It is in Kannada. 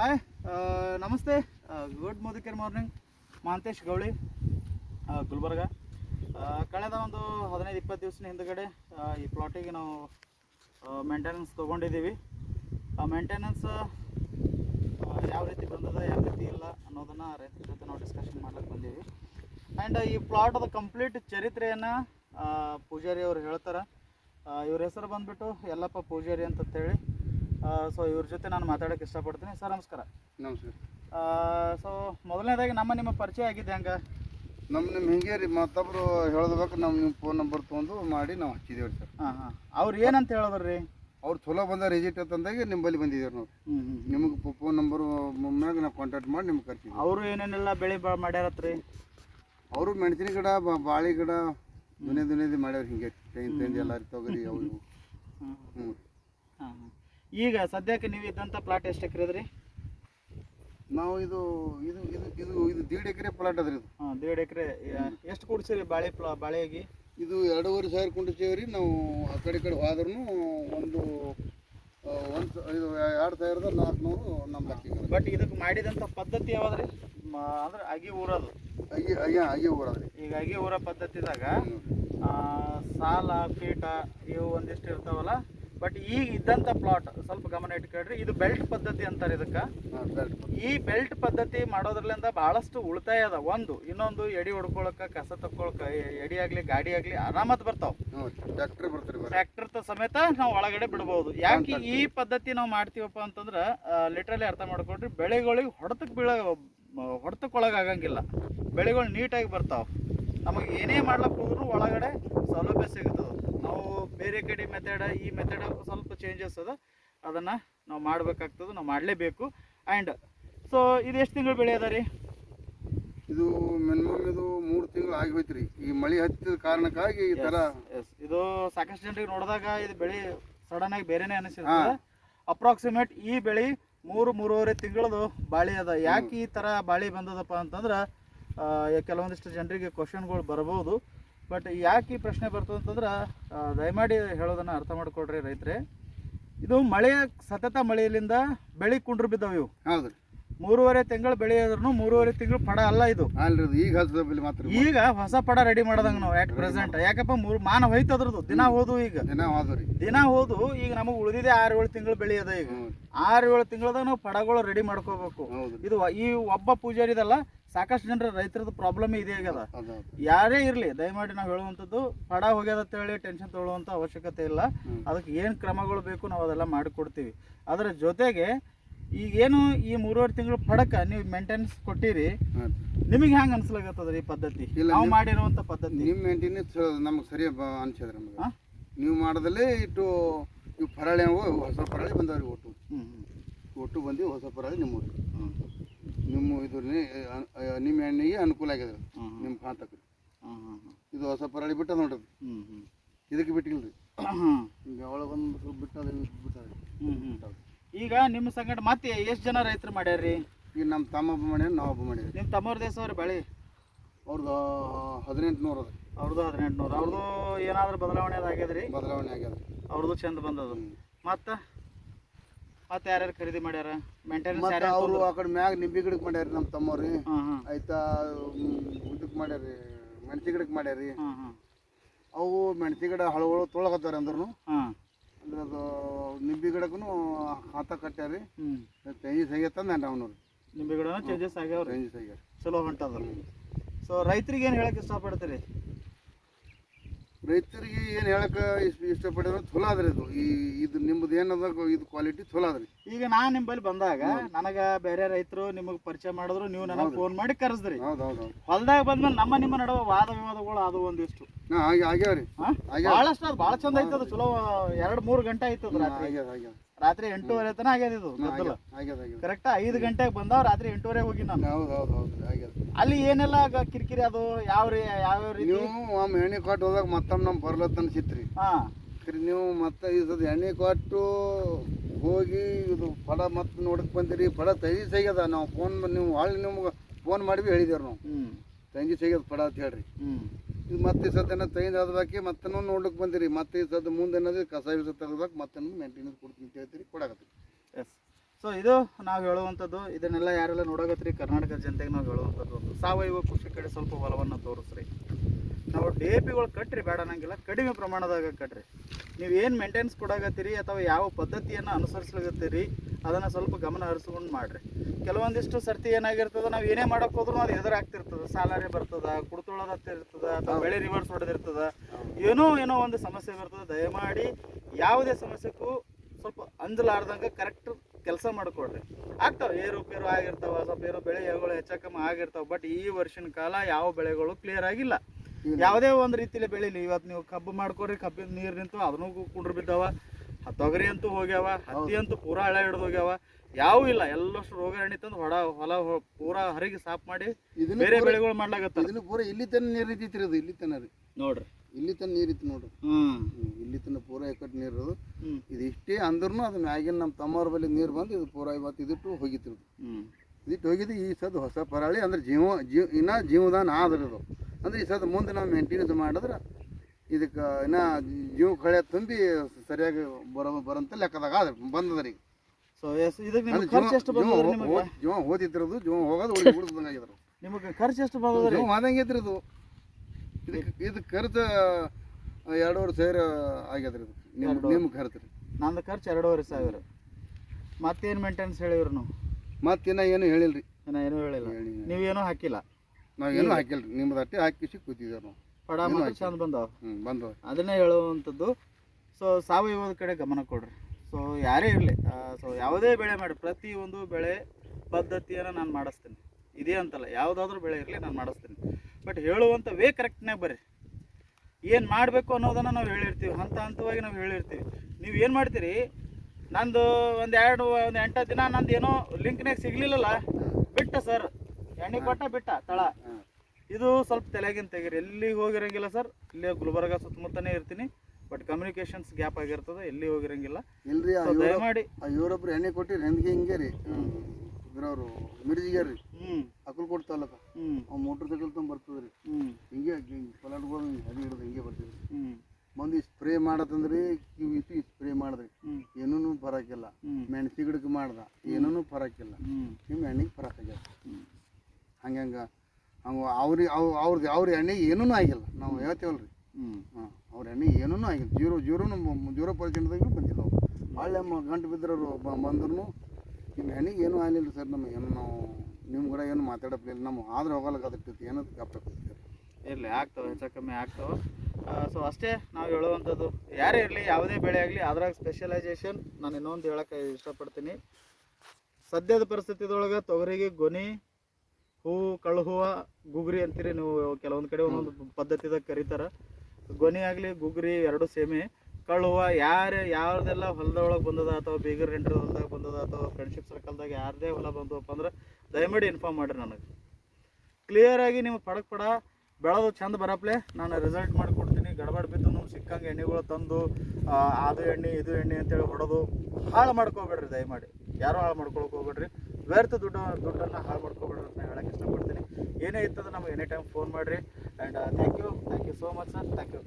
ಹಾಯ್ ನಮಸ್ತೆ. ಗುಡ್ ಮೋದಿಕೇರ್ ಮಾರ್ನಿಂಗ್ ಮಾಂತೇಶ್ ಗೌಳಿ ಗುಲ್ಬರ್ಗ ಕಳೆದ ಒಂದು ಹದಿನೈದು, ಇಪ್ಪತ್ತು ದಿವಸದ ಹಿಂದುಗಡೆ ಈ ಪ್ಲಾಟಿಗೆ ನಾವು ಮೇಂಟೆನೆನ್ಸ್ ತೊಗೊಂಡಿದ್ದೀವಿ. ಆ ಮೇಂಟೆನೆನ್ಸ್ ಯಾವ ರೀತಿ ಬಂದದ, ಯಾವ ರೀತಿ ಇಲ್ಲ ಅನ್ನೋದನ್ನು ರೈತರ ಜೊತೆ ನಾವು ಡಿಸ್ಕಷನ್ ಮಾಡ್ಲಿಕ್ಕೆ ಬಂದೀವಿ. ಆ್ಯಂಡ್ ಈ ಪ್ಲಾಟದ ಕಂಪ್ಲೀಟ್ ಚರಿತ್ರೆಯನ್ನು ಪೂಜಾರಿ ಅವರು ಹೇಳ್ತಾರೆ. ಇವ್ರ ಹೆಸರು ಬಂದುಬಿಟ್ಟು ಯಲ್ಲಪ್ಪ ಪೂಜಾರಿ ಅಂತಂತೇಳಿ. ಸೊ ಇವ್ರ ಜೊತೆ ನಾನು ಮಾತಾಡೋಕೆ ಇಷ್ಟಪಡ್ತೀನಿ. ಸರ್ ನಮಸ್ಕಾರ. ನಮಸ್ಕಾರ. ಸೊ ಮೊದಲನೇದಾಗಿ ನಮ್ಮ ನಿಮ್ಮ ಪರಿಚಯ ಆಗಿದೆ ಹಂಗೆ? ನಮ್ಮ ನಿಮ್ಮ ಹಿಂಗೆ ರೀ ಮತ್ತೊಬ್ರು ಹೇಳ್ದಬೇಕು ನಮ್ಮ ನಿಮ್ಮ ಫೋನ್ ನಂಬರ್ ತೊಗೊಂಡು ಮಾಡಿ ನಾವು ಹಚ್ಚಿದೇವ್ರಿ ಸರ್. ಹಾಂ ಹಾಂ. ಅವ್ರು ಏನಂತ ಹೇಳಿದ್ರಿ? ಅವ್ರು ಚಲೋ ಬಂದ ರಿಜಿಟ್ ಅಂದಾಗ ನಿಮ್ಮಲ್ಲಿ ಬಂದಿದ್ರು ನಾವು ನಿಮಗೆ ಫೋನ್ ನಂಬರ್ ಮ್ಯಾಗ ನಾವು ಕಾಂಟ್ಯಾಕ್ಟ್ ಮಾಡಿ ನಿಮ್ಗೆ ಕರ್ತೀವಿ ಅವರು ಏನೇನೆಲ್ಲ ಬೆಳೆ ಬಾ ಮಾಡ್ಯಾರತ್ರಿ? ಅವರು ಮೆಣಸಿನ ಗಿಡ ಬಾಳೆ ಗಿಡ ದುನೇ ದುನೇದಿ ಮಾಡ್ಯಾರ ಹಿಂಗೆ. ತೆಂಗಿನ ತೆಂದು ಎಲ್ಲ ತೊಗರಿ ಅವರು ಹ್ಞೂ ಹಾಂ ಹಾಂ. ಈಗ ಸದ್ಯಕ್ಕೆ ನೀವು ಇದ್ದಂಥ ಪ್ಲಾಟ್ ಎಷ್ಟು ಎಕರೆ ಅದ್ರಿ? ನಾವು ಇದು ಇದು ಇದು ಇದು ಇದು ದೀಡ್ ಎಕರೆ ಪ್ಲಾಟ್ ಅದ್ರಿ ಇದು. ಹಾಂ ದೇಡ್ ಎಕರೆ. ಎಷ್ಟು ಕೊಡ್ಸಿರಿ ಬಾಳೆ ಪ್ಲಾ ಬಾಳೆಗೆ? ಇದು ಎರಡೂವರೆ ಸಾವಿರ ಕುಂಟಿಸೇವೆ ರೀ ನಾವು ಆ ಕಡೆ ಈ ಕಡೆ ಹೋದ್ರೂ ಒಂದು ಒಂದು ಇದು ಎರಡು ಸಾವಿರದ ನಾಲ್ಕುನೂರು ನಮ್ಮ ಬಟ್ ಇದಕ್ಕೆ ಮಾಡಿದಂಥ ಪದ್ಧತಿ ಯಾವ್ದ್ರಿ? ಮ- ಅಂದ್ರೆ ಅಗಿ ಊರೋದು. ಅಗಿ ಅಯ್ಯ ಅಗಿ ಊರದ್ರಿ. ಈಗ ಅಗಿ ಊರ ಪದ್ಧತಿದಾಗ ಆ, ಸಾಲ ಪೀಠ ಇವು ಒಂದಿಷ್ಟು ಇರ್ತಾವಲ್ಲ ಬಟ್ ಈಗ ಇದ್ದಂಥ ಪ್ಲಾಟ್ ಸ್ವಲ್ಪ ಗಮನ ಇಟ್ಕೊಳ್ರಿ. ಇದು ಬೆಲ್ಟ್ ಪದ್ಧತಿ ಅಂತಾರೆ ಇದಕ್ಕೆ. ಈ ಬೆಲ್ಟ್ ಪದ್ಧತಿ ಮಾಡೋದ್ರಲ್ಲಿಂದ ಬಹಳಷ್ಟು ಉಳಿತಾಯ ಅದ. ಒಂದು ಇನ್ನೊಂದು ಎಡಿ ಹೊಡ್ಕೊಳಕ ಕಸ ತಕ್ಕೊಳಕ ಎಡಿ ಆಗ್ಲಿ ಗಾಡಿ ಆಗ್ಲಿ ಆರಾಮತ್ ಬರ್ತಾವ. ಟ್ರ್ಯಾಕ್ಟರ್ ಸಮೇತ ನಾವು ಒಳಗಡೆ ಬಿಡ್ಬೋದು. ಯಾಕೆ ಈ ಪದ್ಧತಿ ನಾವು ಮಾಡ್ತೀವಪ್ಪ ಅಂತಂದ್ರೆ ಲಿಟ್ರಲಿ ಅರ್ಥ ಮಾಡ್ಕೊಳ್ರಿ. ಬೆಳೆಗಳಿಗೆ ಹೊಡೆತಕ್ಕೆ ಬೀಳ ಹೊಡೆತಕ್ಕೆ ಒಳಗಾಗಂಗಿಲ್ಲ. ಬೆಳೆಗಳು ನೀಟಾಗಿ ಬರ್ತಾವ. ನಮಗೆ ಏನೇ ಮಾಡ್ಲಕ್ಕೆ ಹೋದ್ರು ಒಳಗಡೆ ಸೌಲಭ್ಯ ಸಿಗುತ್ತದೆ ಬೇರೆ ಕಡೆ ಮೆಥಡ ಈ ಮೆಥಡ ಸ್ವಲ್ಪ ಚೇಂಜಸ್ ಅದ. ಅದನ್ನು ನಾವು ಮಾಡ್ಬೇಕಾಗ್ತದೆ ನಾವು ಮಾಡಲೇಬೇಕು. ಆ್ಯಂಡ್ ಸೊ ಇದು ಎಷ್ಟು ತಿಂಗಳು ಬೆಳೆ ಅದ ರೀ? ಇದು ಮಿನಿಮಮ್ ಇದು ಮೂರು ತಿಂಗಳು ಆಗಿ ಹೋಯ್ತ್ರಿ. ಈ ಮಳೆ ಹತ್ತಿದ ಕಾರಣಕ್ಕಾಗಿ ಈ ಥರ ಎಸ್ ಇದು ಸಾಕಷ್ಟು ಜನರಿಗೆ ನೋಡಿದಾಗ ಇದು ಬೆಳೆ ಸಡನ್ ಆಗಿ ಬೇರೆನೇ ಅನಿಸಿರ್ತದೆ ಅಪ್ರಾಕ್ಸಿಮೇಟ್ ಈ ಬೆಳೆ ಮೂರು ಮೂರುವರೆ ತಿಂಗಳದು ಬಾಳಿ ಅದ. ಯಾಕೆ ಈ ಥರ ಬಾಳಿ ಬಂದದಪ್ಪ ಅಂತಂದ್ರೆ ಕೆಲವೊಂದಿಷ್ಟು ಜನರಿಗೆ ಕ್ವಶನ್ಗಳು ಬರ್ಬೋದು. ಬಟ್ ಯಾಕೆ ಈ ಪ್ರಶ್ನೆ ಬರ್ತದೆ ಅಂತಂದ್ರೆ ದಯಮಾಡಿ ಹೇಳೋದನ್ನು ಅರ್ಥ ಮಾಡಿಕೊಡ್ರಿ ರೈತರೇ. ಇದು ಮಳೆಯ, ಸತತ ಮಳೆಯಲ್ಲಿಂದ ಬೆಳೆ ಕುಂಡ್ರು ಬಿದ್ದಾವೆ ಇವು. ಹೌದ್ರಿ ಮೂರುವರೆ ತಿಂಗಳು ಬೆಳೆಯೋದ್ರು ಮೂರುವರೆ ತಿಂಗಳು ಪಡ ಅಲ್ಲ ಇದು. ಅಲ್ರಿ ಈಗ ಮಾತ್ರ ಈಗ ಹೊಸ ಪಡ ರೆಡಿ ಮಾಡದಂಗ ನಾವು ಅಟ್ ಪ್ರೆಸೆಂಟ್ ಯಾಕಪ್ಪ ಮೂರು ಮಾನ ಹೋಯ್ತು ಅದ್ರದ್ದು ದಿನ ಹೋದು ಈಗ. ದಿನ ಹೋದ್ರಿ ದಿನ ಹೋದು ಈಗ ನಮಗೆ ಉಳಿದಿದೆ ಆರು ಏಳು ತಿಂಗಳು ಬೆಳೆಯೋದ ಈಗ. ಆರು ಏಳು ತಿಂಗಳದಾಗ ನಾವು ಪಡಗಳು ರೆಡಿ ಮಾಡ್ಕೋಬೇಕು. ಇದು ಈ ಒಬ್ಬ ಪೂಜಾರಿದಲ್ಲ ಸಾಕಷ್ಟು ಜನರ ರೈತರದ್ದು ಪ್ರಾಬ್ಲಮ್ ಇದೆ ಆಗ್ಯದ ಯಾರೇ ಇರಲಿ ದಯಮಾಡಿ ನಾವು ಹೇಳುವಂಥದ್ದು ಪಡ ಹೋಗ್ಯದ ಅಂತ ಹೇಳಿ ಟೆನ್ಷನ್ ತೊಗೊಳ್ಳುವಂಥ ಅವಶ್ಯಕತೆ ಇಲ್ಲ. ಅದಕ್ಕೆ ಏನು ಕ್ರಮಗಳು ಬೇಕು ನಾವು ಅದೆಲ್ಲ ಮಾಡಿಕೊಡ್ತೀವಿ. ಅದರ ಜೊತೆಗೆ ಈಗೇನು ಈ ಮೂರುವರೆ ತಿಂಗಳು ಪಡಕ ನೀವು ಮೇಂಟೆನೆನ್ಸ್ ಕೊಟ್ಟಿರಿ ನಿಮಗೆ ಹೆಂಗೆ ಅನ್ಸ್ಲಾಗತ್ತದ ಈ ಪದ್ಧತಿ? ಇಲ್ಲ, ನಾವು ಮಾಡಿರುವಂಥ ಪದ್ಧತಿ. ನಿಮ್ಮ ಮೇಂಟೆನೆನ್ಸ್ ನಮಗೆ ಸರಿ ಅನ್ಸದ್ರಿ ನಮಗೆ? ನೀವು ಮಾಡೋದಲ್ಲೇ ಇಟ್ಟು ನೀವು ಪರಾಳಿ ಹೊಸ ಪರಾಳಿ ಬಂದವ್ರಿ ಒಟ್ಟು. ಒಟ್ಟು ಬಂದು ಹೊಸ ಪರಾಳಿ ನಿಮ್ಮ ಹ್ಞೂ ನಿಮ್ಮ ಇದು ನಿಮ್ಮ ಎಣ್ಣೆಗೆ ಅನುಕೂಲ ಆಗ್ಯದ. ನಿಮ್ಮ ಪಾತಕ್ರಿ ಇದು ಹೊಸ ಪರಾಳಿ ಬಿಟ್ಟ ನೋಡ್ರಿ. ಇದಕ್ಕೆ ಬಿಟ್ಟಿಲ್ಲ ರೀ ಈಗ ಒಳಗೆ ಒಂದು ಸ್ವಲ್ಪ ಬಿಟ್ಟದ ಬಿಟ್ಟದ್ರಿ ಹ್ಞೂ ಹ್ಞೂ ಈಗ ನಿಮ್ಮ ಸಂಗಡ ಮತ್ತೆ ಎಷ್ಟು ಜನ ರೈತರು ಮಾಡ್ಯಾರ್ರಿ? ಈಗ ನಮ್ಮ ತಮ್ಮ ಒಬ್ಬ ಮಾಡ್ಯಾನ ನಾವು ಒಬ್ಬ ಮಾಡ್ಯಾರ ನಿಮ್ಮ ತಮ್ಮವ್ರ ದೇಶವ್ರಿ ಬೆಳೆ? ಅವ್ರದ್ದು ಹದಿನೆಂಟು ನೂರ ಅದ. ಅವ್ರದ್ದು ಹದಿನೆಂಟು ನೂರು ಅವ್ರದ್ದು ಏನಾದರೂ ಬದಲಾವಣೆ ಆಗ್ಯದ್ರಿ? ಬದಲಾವಣೆ ಆಗ್ಯದ ಅವ್ರದ್ದು ಚಂದ ಬಂದದ ಮತ್ತೆ? ಮತ್ತೆ ಯಾರ್ಯಾರು ಖರೀದಿ ಮಾಡ್ಯಾರ? ಮೇಂಟೆನೆನ್ಸ್ ಅವರು ಆ ಕಡೆ ಮ್ಯಾಗ ನಿಂಬೆ ಗಿಡಕ್ಕೆ ಮಾಡ್ಯಾರಿ ನಮ್ಮ ತಮ್ಮವ್ರಿ. ಆಯ್ತಾ ಇದಕ್ಕೆ ಮಾಡ್ಯಾರಿ ಮೆಣಸಿ ಗಿಡಕ್ಕೆ ಮಾಡ್ಯಾರಿ ಅವು ಮೆಣಸಿ ಗಿಡ ಹಳಗಳು ತೊಳಗತ್ತಾರ ಅಂದ್ರೂ ಅದು ನಿಂಬೆ ಗಿಡಕ್ಕೂ ಹಾತ ಕಟ್ಟ್ಯಾರಿ. ಚೇಂಜಸ್ ಸೈಯತ್ತಂದ ಅವನು ನಿಂಬೆ ಗಿಡ ಚೇಂಜಸ್ ಆಗ್ಯಾವ್ರಿ ಚೇಂಜಸ್ ಆಗ್ಯಾರ ಚಲೋ ಹೊಂಟದ. ಸೊ ರೈತರಿಗೆ ಏನು ಹೇಳಕ್ಕೆ ಇಷ್ಟಪಡ್ತೀರಿ? ರೈತರಿಗೆ ಏನು ಹೇಳಕ್ಕೆ ಇಷ್ಟ ಇಷ್ಟಪಟ್ಟಿದ್ರೆ ಚಲೋ ಅದ್ರಿ ಇದು. ಈ ಇದು ನಿಮ್ಮದು ಏನದ ಇದು ಕ್ವಾಲಿಟಿ ಚಲೋ ಅದ್ರಿ ಈಗ ನಾನು ನಿಂಬಲ್ಲಿ ಬಂದಾಗ ನನಗೆ ಬೇರೆ ರೈತರು ನಿಮಗೆ ಪರಿಚಯ ಮಾಡಿದ್ರು ನೀವು ನನಗೆ ಫೋನ್ ಮಾಡಿ ಕರೆಸಿದ್ರಿ. ಹೊಲ್ದಾಗ ಬಂದ್ಮೇಲೆ ನಮ್ಮ ನಿಮ್ಮ ನಡುವ ವಾದ ವಿವಾದಗಳು ಅದು ಒಂದಿಷ್ಟು? ಬಹಳಷ್ಟು ಅದು ಭಾಳ ಚಂದ ಐತದ ಚಲೋ ಎರಡು ಮೂರು ಗಂಟೆ ಐತದ ರಾತ್ರಿ. ರಾತ್ರಿ ಎಂಟೂವರೆ ತನ ಆಗ್ಯದ ಇದು ಕರೆಕ್ಟ್ ಐದು ಗಂಟೆಗೆ ಬಂದಾವ ರಾತ್ರಿ ಎಂಟೂವರೆ ಹೋಗಿ ನಾನು. ಹೌದು ಹೌದು ಹೌದು ಅಲ್ಲಿ ಏನೆಲ್ಲ ಕಿರಿಕಿರಿ ಅದು ಯಾವ ರೀ ಯಾವ್ಯಾವ ರೀತಿ? ನೀವು ಒಮ್ಮೆ ಎಣ್ಣೆ ಕೊಟ್ಟು ಹೋದಾಗ ಮತ್ತೊಮ್ಮೆ ನಮ್ಮ ಬರ್ಲತ್ತ ಅನ್ಸಿತ್ರಿ ಹಾ. ಸರಿ ನೀವು ಮತ್ತೆ ಈ ಸದ ಎಣ್ಣೆ ಕೊಟ್ಟು ಹೋಗಿ ಇದು ಪಡ ಮತ್ತೆ ನೋಡಕ್ ಬಂದಿರಿ. ಪಡ ತಂಗಿ ಸಿಗ್ಯದ ನಾವು ಫೋನ್ ನೀವು ಹೊಳ್ಳಿ ನಿಮ್ಗೆ ಫೋನ್ ಮಾಡಿ ಹೇಳಿದೇವ್ರಿ ನಾವು. ತಂಗಿ ಸಿಗ್ಯದ ಪಡ ಅಂತ ಹೇಳ್ರಿ. ಇದು ಮತ್ತೆ ಈ ಸದ್ಯನ ತೈದು ಅದಕ್ಕೆ ಮತ್ತೆ ನೋಡ್ಲಿಕ್ಕೆ ಬಂದಿರಿ. ಮತ್ತೆ ಈ ಸದ್ದು ಮುಂದೆ ಏನದು ಕಸ ಬೀಸ ತೆಗ್ಬೇಕು ಮತ್ತೆ ಮೇಂಟೆನೆನ್ಸ್ ಕೊಡ್ತೀನಿ ಅಂತ ಹೇಳ್ತೀರಿ ಕೊಡಾಕತ್ತೀರಿ. ಎಸ್ ಸೊ ಇದು ನಾವು ಹೇಳುವಂಥದ್ದು ಇದನ್ನೆಲ್ಲ ಯಾರೆಲ್ಲ ನೋಡಕತ್ರಿ ಕರ್ನಾಟಕ ಜನತೆಗೆ ನಾವು ಹೇಳುವಂಥದ್ದು ಒಂದು ಸಾವಯವ ಕೃಷಿ ಕಡೆ ಸ್ವಲ್ಪ ಒಲವನ್ನು ತೋರಿಸ್ರಿ. ನಾವು ಡಿ ಎ ಪಿಗಳು ಕಟ್ಟ್ರಿ ಬೇಡ ಅನ್ನಂಗಿಲ್ಲ ಕಡಿಮೆ ಪ್ರಮಾಣದಾಗ ಕಟ್ಟ್ರಿ ನೀವು ಏನು ಮೇಂಟೆನ್ಸ್ ಕೊಡಾಗತ್ತೀರಿ ಅಥವಾ ಯಾವ ಪದ್ಧತಿಯನ್ನು ಅನುಸರಿಸ್ಲಾಗತ್ತೀರಿ ಅದನ್ನು ಸ್ವಲ್ಪ ಗಮನ ಹರಿಸ್ಕೊಂಡು ಮಾಡಿರಿ. ಕೆಲವೊಂದಿಷ್ಟು ಸರ್ತಿ ಏನಾಗಿರ್ತದೆ ನಾವು ಏನೇ ಮಾಡಕ್ಕೆ ಹೋದ್ರೂ ಅದು ಎದುರಾಗ್ತಿರ್ತದೆ ಸಾಲಾರಿ ಬರ್ತದ ಕುಡ್ತೊಳದತ್ತಿರ್ತದ ಅಥವಾ ಬೆಳೆ ರಿವರ್ಸ್ ಹೊಡೆದಿರ್ತದೆ. ಏನೋ ಏನೋ ಒಂದು ಸಮಸ್ಯೆ ಬರ್ತದೆ ದಯಮಾಡಿ ಯಾವುದೇ ಸಮಸ್ಯೆಗೂ ಸ್ವಲ್ಪ ಅಂಜಲಾರ್ದಂಗೆ ಕರೆಕ್ಟ್ ಕೆಲಸ ಮಾಡಿಕೊಡ್ರಿ ಆಗ್ತಾವ ಏರು ಪೇರು ಆಗಿರ್ತಾವ ಸ್ವಲ್ಪ ಏರು ಬೆಳೆಗಳು ಹೆಚ್ಚಕಮ್ಮ ಆಗಿರ್ತಾವ ಬಟ್ ಈ ವರ್ಷಿನ ಕಾಲ ಯಾವ ಬೆಳೆಗಳು ಕ್ಲಿಯರ್ ಆಗಿಲ್ಲ. ಯಾವುದೇ ಒಂದು ರೀತಿಲಿ ಬೆಳಿಲಿ. ಇವತ್ತು ನೀವು ಕಬ್ಬು ಮಾಡ್ಕೊರಿ ಕಬ್ಬಿನ ನೀರು ನಿಂತು ಅದನ್ನೂ ಕುಂಡ್ರು ಬಿದ್ದಾವ. ತೊಗರಿ ಅಂತೂ ಹೋಗ್ಯಾವ ಹತ್ತಿ ಅಂತೂ ಪೂರಾ ಹಳೆ ಹಿಡಿದು ಹೋಗ್ಯಾವ. ಯಾವೂ ಇಲ್ಲ ಎಲ್ಲಷ್ಟು ರೋಗ ಎಣ್ಣೆ ತಂದು ಹೊಡ ಹೊಲ ಪೂರಾ ಹರಿಗೆ ಸಾಫ್ ಮಾಡಿ ಬೇರೆ ಬೆಳೆಗಳು ಮಾಡ್ಲಾಗತ್ತಾರ ಇದನ್ನು ಪೂರ ಇಲ್ಲಿ ತನ ನೀರು ಇದ್ದಿತ್ರಿ ಅದು ಇಲ್ಲಿ ತನ ರೀ. ನೋಡ್ರಿ. ಇಲ್ಲಿ ತನ ನೀರು ಇತ್ತು ನೋಡ್ರಿ. ಇಲ್ಲಿ ತನ ಪೂರ ಎಕಟ್ ನೀರು ಇದು ಇಷ್ಟೇ ಅಂದ್ರೂ ಅದು ಮ್ಯಾಗಿನ ನಮ್ಮ ತಮ್ಮವ್ರ ಬಳಿ ನೀರು ಬಂದು ಇದು ಪೂರ ಇವತ್ತು ಇದಿಟ್ಟು ಹೋಗಿತ್ತು ಹ್ಮ್. ಇದಿಟ್ಟು ಹೋಗಿದ್ದು ಈ ಸದ್ ಹೊಸ ಪರಾಳಿ ಅಂದ್ರೆ ಜೀವ ಜೀವ ಇನ್ನ ಜೀವದಾನ ಆದ್ರೆ ಇದು ಅಂದ್ರೆ ಈ ಸದ ಮುಂದೆ ನಾವು ಮೇಂಟೆನೆನ್ಸ್ ಮಾಡಿದ್ರೆ ಇದಕ್ಕೆ ಇನ್ನ ಜೀವ ಕಳೆ ತುಂಬಿ ಸರಿಯಾಗಿ ಬರೋ ಬರಂತ ಲೆಕ್ಕದಾಗ ಆದ್ರೆ ಬಂದದ್ರಿ ಸೊ ಎಸ್ ಇದಕ್ಕೆ ನಿಮ್ಗೆ ಖರ್ಚು ಎಷ್ಟು ಜೀವ ಬಂದದ್ರಿ ನಿಮಗೆ? ಜೀವ ಹೋದಿತ್ತಿರೋದು ಜೀವ ಹೋಗೋದು ಉಳಿದು ಉಳಿದಂಗಾಗಿದ್ರು ನಿಮಗೆ ಖರ್ಚು ಎಷ್ಟು ಬಂದದ್ರಿ ನೀವು ಆದಂಗೆ ಇದ್ರಿ ಇದು ಇದಕ್ಕೆ ಇದು ಖರ್ಚು ಎರಡೂವರೆ ಸಾವಿರ ಆಗ್ಯದ್ರಿ ಇದು ನಿಮ್ಮ ನಿಮ್ಗೆ ನಿಮ್ಮ ಖರ್ಚು ರೀ. ನಂದು ಖರ್ಚು ಎರಡೂವರೆ ಸಾವಿರ. ಮತ್ತೇನು ಮೇಂಟೆನೆನ್ಸ್ ಹೇಳಿವ್ರಿ ನಾವು? ಮತ್ತಿನ್ನ ಏನು ಹೇಳಿಲ್ರಿ. ಇನ್ನ ಏನೂ ಹೇಳಿಲ್ಲ. ಹೇಳಿ ನೀವೇನೂ ಹಾಕಿಲ್ಲ? ನಾವು ಹಾಕಿಲ್ಲ ರೀ. ನಿಮ್ದು ಅಟ್ಟೆ ಹಾಕಿಸಿ ಕೂತಿದ್ದೇವೆ ನಾವು. ಪಡ ಮಾತ್ರ. ಚಂದ ಬಂದಾವ? ಹ್ಞೂ ಬಂದವ. ಅದನ್ನೇ ಹೇಳುವಂಥದ್ದು ಸೊ ಸಾವಯವದ ಕಡೆ ಗಮನ ಕೊಡ್ರಿ. ಸೊ ಯಾರೇ ಇರಲಿ ಸೊ ಯಾವುದೇ ಬೆಳೆ ಮಾಡಿ ಒಂದು ಬೆಳೆ ಪದ್ಧತಿಯನ್ನು ನಾನು ಮಾಡಿಸ್ತೀನಿ. ಇದೇ ಅಂತಲ್ಲ ಯಾವುದಾದ್ರೂ ಬೆಳೆ ಇರಲಿ ನಾನು ಮಾಡಿಸ್ತೀನಿ. ಬಟ್ ಹೇಳುವಂಥ ವೇ ಕರೆಕ್ಟ್ನಾಗ ಬರ್ರಿ. ಏನು ಮಾಡಬೇಕು ಅನ್ನೋದನ್ನು ನಾವು ಹೇಳಿರ್ತೀವಿ ಹಂತ ಹಂತವಾಗಿ ನಾವು ಹೇಳಿರ್ತೀವಿ. ನೀವು ಏನು ಮಾಡ್ತೀರಿ ನಂದು ಒಂದು ಎರಡು ಒಂದು ಎಂಟು ದಿನ ನಂದು ಏನೋ ಲಿಂಕ್ನಾಗ ಸಿಗಲಿಲ್ಲಲ್ಲ? ಬಿಟ್ಟ ಸರ್ ಎಣ್ಣೆ ಕೊಟ್ಟ ಬಿಟ್ಟ ತಳ. ಇದು ಸ್ವಲ್ಪ ತಲೆಗಿನ ತೆಗೀರಿ. ಎಲ್ಲಿಗೆ ಹೋಗಿರಂಗಿಲ್ಲ ಸರ್? ಇಲ್ಲೇ ಗುಲ್ಬರ್ಗ ಸುತ್ತಮುತ್ತನೇ ಇರ್ತೀನಿ. ಬಟ್ ಕಮ್ಯುನಿಕೇಶನ್ಸ್ ಗ್ಯಾಪ್ ಆಗಿರ್ತದೆ ಎಲ್ಲಿ ಹೋಗಿರಂಗಿಲ್ಲ. ಇಲ್ರಿ ದಯಮಾಡಿ. ಇವರೊಬ್ರು ಎಣ್ಣೆ ಕೊಟ್ಟಿರಿ ಹೆಂಗೆ ಹಿಂಗೆ ರೀ. ಅವರು ಮಿರ್ಜಿಗೆ ರೀ ಹ್ಞೂ ಅಕ್ಕಲ್ಕೋಟ್ ತಾಲೂಕ. ಹ್ಞೂ ಅವ್ ಮೋಟ್ರ್ ಸೈಕಲ್ ತೊಗೊಂಡ್ ಬರ್ತದೆ ರೀ. ಹ್ಞೂ ಹಿಂಗೆ ಪಲಾಟ್ಗಳು ಹಿಡಿದು ಹಿಂಗೆ ಬರ್ತೀವಿ ಹ್ಞೂ ಮಂದಿ ಸ್ಪ್ರೇ ಮಾಡತ್ತಂದ್ರಿ ಕಿವಿ ಇಟ್ಟು ಸ್ಪ್ರೇ ಮಾಡಿದ್ರಿ ಏನೂ ಫರಕಿಲ್ಲ ಮೆಣಸಿ ಗಿಡಕ್ಕೆ ಮಾಡ್ದ. ಏನೂ ಫರಕಿಲ್ಲ ನಿಮ್ಮ ಎಣ್ಣೆಗೆ ಫರಕ್ ಹಂಗೆ ಹಂಗೆ ಹಂಗೆ ಅವ್ರಿಗೆ ಅವು ಅವ್ರದ್ದು ಅವ್ರ ಎಣ್ಣೆಗೆ ಏನೂ ಆಗಿಲ್ಲ. ನಾವು ಹೇಳ್ತೇವಲ್ಲ ರೀ ಹ್ಞೂ ಹಾಂ, ಅವ್ರ ಎಣ್ಣೆ ಏನೂ ಆಗಿಲ್ಲ. ಜೀರೋ, ಜೀರೋನು ಜೀರೋ ಪರ್ಸೆಂಟ್ದಾಗೂ ಬಂದಿಲ್ಲ ನಾವು ಒಳ್ಳೆ ಗಂಟು ಬ ಬಂದ್ರು ನಿಮ್ಮ ಹೆಣ್ಣಿಗೆ ಏನೂ ಆಗಲಿಲ್ಲ ಸರ್ ನಮಗೆ ಏನು ನಾವು, ನಿಮ್ಮ ಕೂಡ ಏನು ಮಾತಾಡಪ್ಲಿಲ್ಲ ನಮ್ಮ ಆದ್ರೆ ಹೋಗಲ್ಲ ಅದಕ್ಕೆ ಏನದು ಗಪ್ಪ ಇರಲಿ, ಆಗ್ತವೆ, ಹೆಚ್ಚು ಕಮ್ಮಿ ಆಗ್ತವೆ. ಸೊ ಅಷ್ಟೇ ನಾವು ಹೇಳುವಂಥದ್ದು. ಯಾರೇ ಇರಲಿ, ಯಾವುದೇ ಬೆಳೆ ಆಗಲಿ, ಅದ್ರಾಗ ಸ್ಪೆಷಲೈಸೇಷನ್ ನಾನು ಇನ್ನೊಂದು ಹೇಳಕ್ಕೆ ಇಷ್ಟಪಡ್ತೀನಿ. ಸದ್ಯದ ಪರಿಸ್ಥಿತಿದೊಳಗೆ ತೊಗರಿಗೆ ಗೊನಿ ಹೂವು ಕಳ್ಳು ಹೂವು, ಗುಗ್ರಿ ಅಂತೀರಿ ನೀವು ಕೆಲವೊಂದು ಕಡೆ ಒಂದೊಂದು ಪದ್ಧತಿದಾಗ ಕರೀತಾರೆ. ಗೊನೆ ಆಗಲಿ, ಗುಗ್ರಿ ಎರಡು ಸೇಮೆ. ಕಳ್ಳು ಹೂವು ಯಾರು, ಯಾರ್ದೆಲ್ಲ ಹೊಲದೊಳಗೆ ಬಂದದ ಅಥವಾ ಬೀಗರ್ ಹೊಲದಾಗ ಬಂದದ ಅಥವಾ ಫ್ರೆಂಡ್ಶಿಪ್ ಸರ್ಕಲ್ದಾಗ ಯಾರದೇ ಹೊಲ ಬಂದವಪ್ಪ ಅಂದ್ರೆ ದಯಮಾಡಿ ಇನ್ಫಾರ್ಮ್ ಮಾಡಿರಿ ನನಗೆ. ಕ್ಲಿಯರಾಗಿ ನೀವು ಪಡಕ್ ಪಡ, ಬೆಳೆದು ಚಂದ ಬರಪ್ಲೆ. ನಾನು ರಿಸಲ್ಟ್ ಮಾಡಿಕೊಡ್ತೀನಿ. ಗಡಬಡ ಬಿದ್ದು ನಮ್ಗೆ ಸಿಕ್ಕಂಗೆ ಎಣ್ಣೆಗಳು ತಂದು ಅದು ಎಣ್ಣೆ, ಇದು ಎಣ್ಣೆ ಅಂತೇಳಿ ಹೊಡೆದು, ಹಾಳು ಮಾಡ್ಕೋಬೇಡ್ರಿ ದಯಮಾಡಿ. ಯಾರು ಹಾಳು ಮಾಡ್ಕೊಳಕ್ಕೆ ಹೋಗ್ಬೇಡ್ರಿ. ವ್ಯರ್ಥ ದುಡ್ಡು ದುಡ್ಡನ್ನು ಹಾಳು ಮಾಡ್ಕೋಬೇಡ ಅಂತ ಹೇಳಕ್ಕೆ ಇಷ್ಟಪಡ್ತೀನಿ. ಏನೇ ಇತ್ತಂದ್ರೆ ನಮಗೆ ಎನಿ ಟೈಮ್ ಫೋನ್ ಮಾಡಿರಿ and thank you thank you so much sir thank you